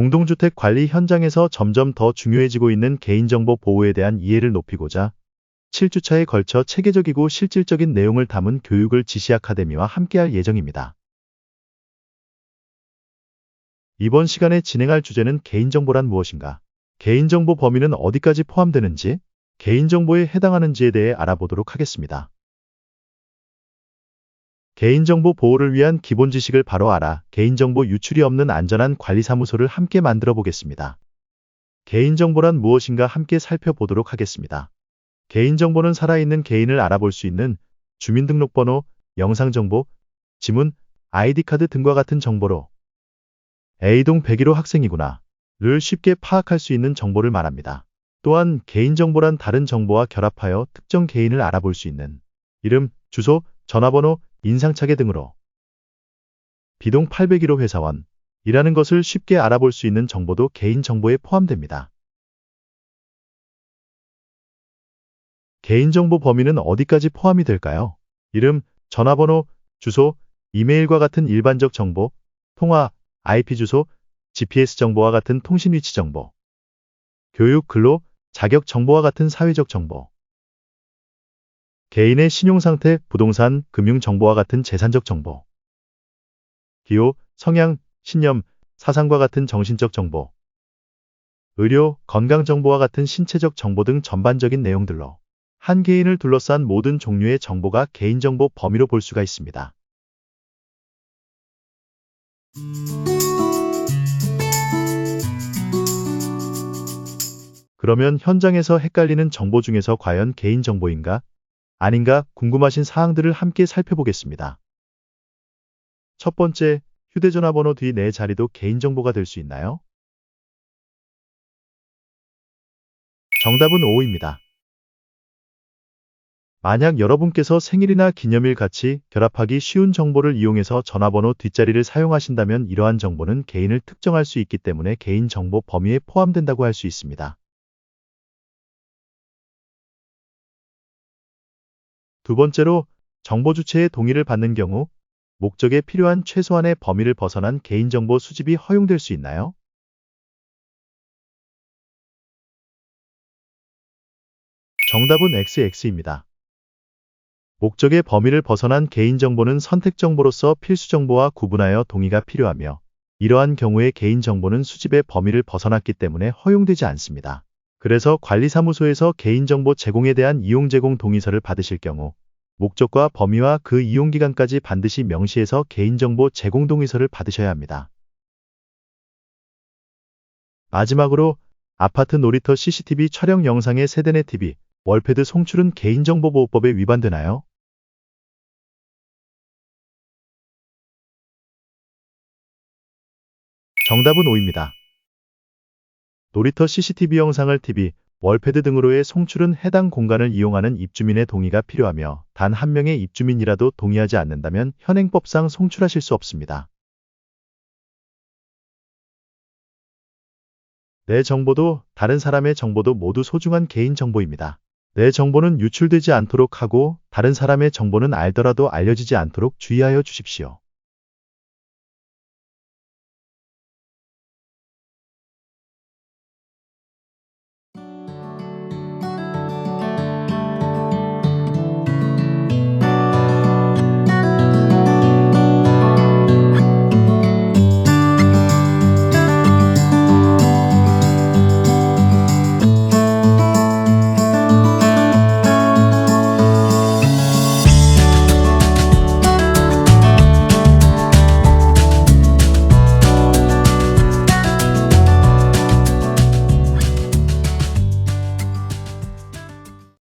공동주택 관리 현장에서 점점 더 중요해지고 있는 개인정보 보호에 대한 이해를 높이고자 7주차에 걸쳐 체계적이고 실질적인 내용을 담은 교육을 지시 아카데미와 함께할 예정입니다. 이번 시간에 진행할 주제는 개인정보란 무엇인가? 개인정보 범위는 어디까지 포함되는지, 개인정보에 해당하는지에 대해 알아보도록 하겠습니다. 개인정보 보호를 위한 기본 지식을 바로 알아 개인정보 유출이 없는 안전한 관리사무소를 함께 만들어 보겠습니다. 개인정보란 무엇인가 함께 살펴보도록 하겠습니다. 개인정보는 살아있는 개인을 알아볼 수 있는 주민등록번호, 영상정보, 지문, 아이디카드 등과 같은 정보로 A동 101호 학생이구나. 를 쉽게 파악할 수 있는 정보를 말합니다. 또한 개인정보란 다른 정보와 결합하여 특정 개인을 알아볼 수 있는 이름, 주소, 전화번호, 인상착의 등으로 비동 801호 회사원 이라는 것을 쉽게 알아볼 수 있는 정보도 개인정보에 포함됩니다. 개인정보 범위는 어디까지 포함이 될까요? 이름, 전화번호, 주소, 이메일과 같은 일반적 정보, 통화, IP 주소, GPS 정보와 같은 통신 위치 정보, 교육, 근로, 자격 정보와 같은 사회적 정보, 개인의 신용상태, 부동산, 금융 정보와 같은 재산적 정보, 기호, 성향, 신념, 사상과 같은 정신적 정보, 의료, 건강 정보와 같은 신체적 정보 등 전반적인 내용들로 한 개인을 둘러싼 모든 종류의 정보가 개인정보 범위로 볼 수가 있습니다. 그러면 현장에서 헷갈리는 정보 중에서 과연 개인정보인가? 아닌가 궁금하신 사항들을 함께 살펴보겠습니다. 첫 번째, 휴대전화 번호 뒤네 자리도 개인정보가 될 수 있나요? 정답은 5입니다. 만약 여러분께서 생일이나 기념일 같이 결합하기 쉬운 정보를 이용해서 전화번호 뒷자리를 사용하신다면 이러한 정보는 개인을 특정할 수 있기 때문에 개인정보 범위에 포함된다고 할 수 있습니다. 두 번째로 정보 주체의 동의를 받는 경우 목적에 필요한 최소한의 범위를 벗어난 개인정보 수집이 허용될 수 있나요? 정답은 XX입니다. 목적의 범위를 벗어난 개인정보는 선택정보로서 필수정보와 구분하여 동의가 필요하며 이러한 경우에 개인정보는 수집의 범위를 벗어났기 때문에 허용되지 않습니다. 그래서 관리사무소에서 개인정보 제공에 대한 이용 제공 동의서를 받으실 경우 목적과 범위와 그 이용기간까지 반드시 명시해서 개인정보 제공 동의서를 받으셔야 합니다. 마지막으로 아파트 놀이터 CCTV 촬영 영상의 세대내 TV, 월패드 송출은 개인정보보호법에 위반되나요? 정답은 5입니다. 놀이터 CCTV 영상을 TV, 월패드 등으로의 송출은 해당 공간을 이용하는 입주민의 동의가 필요하며 단 한 명의 입주민이라도 동의하지 않는다면 현행법상 송출하실 수 없습니다. 내 정보도 다른 사람의 정보도 모두 소중한 개인 정보입니다. 내 정보는 유출되지 않도록 하고 다른 사람의 정보는 알더라도 알려지지 않도록 주의하여 주십시오.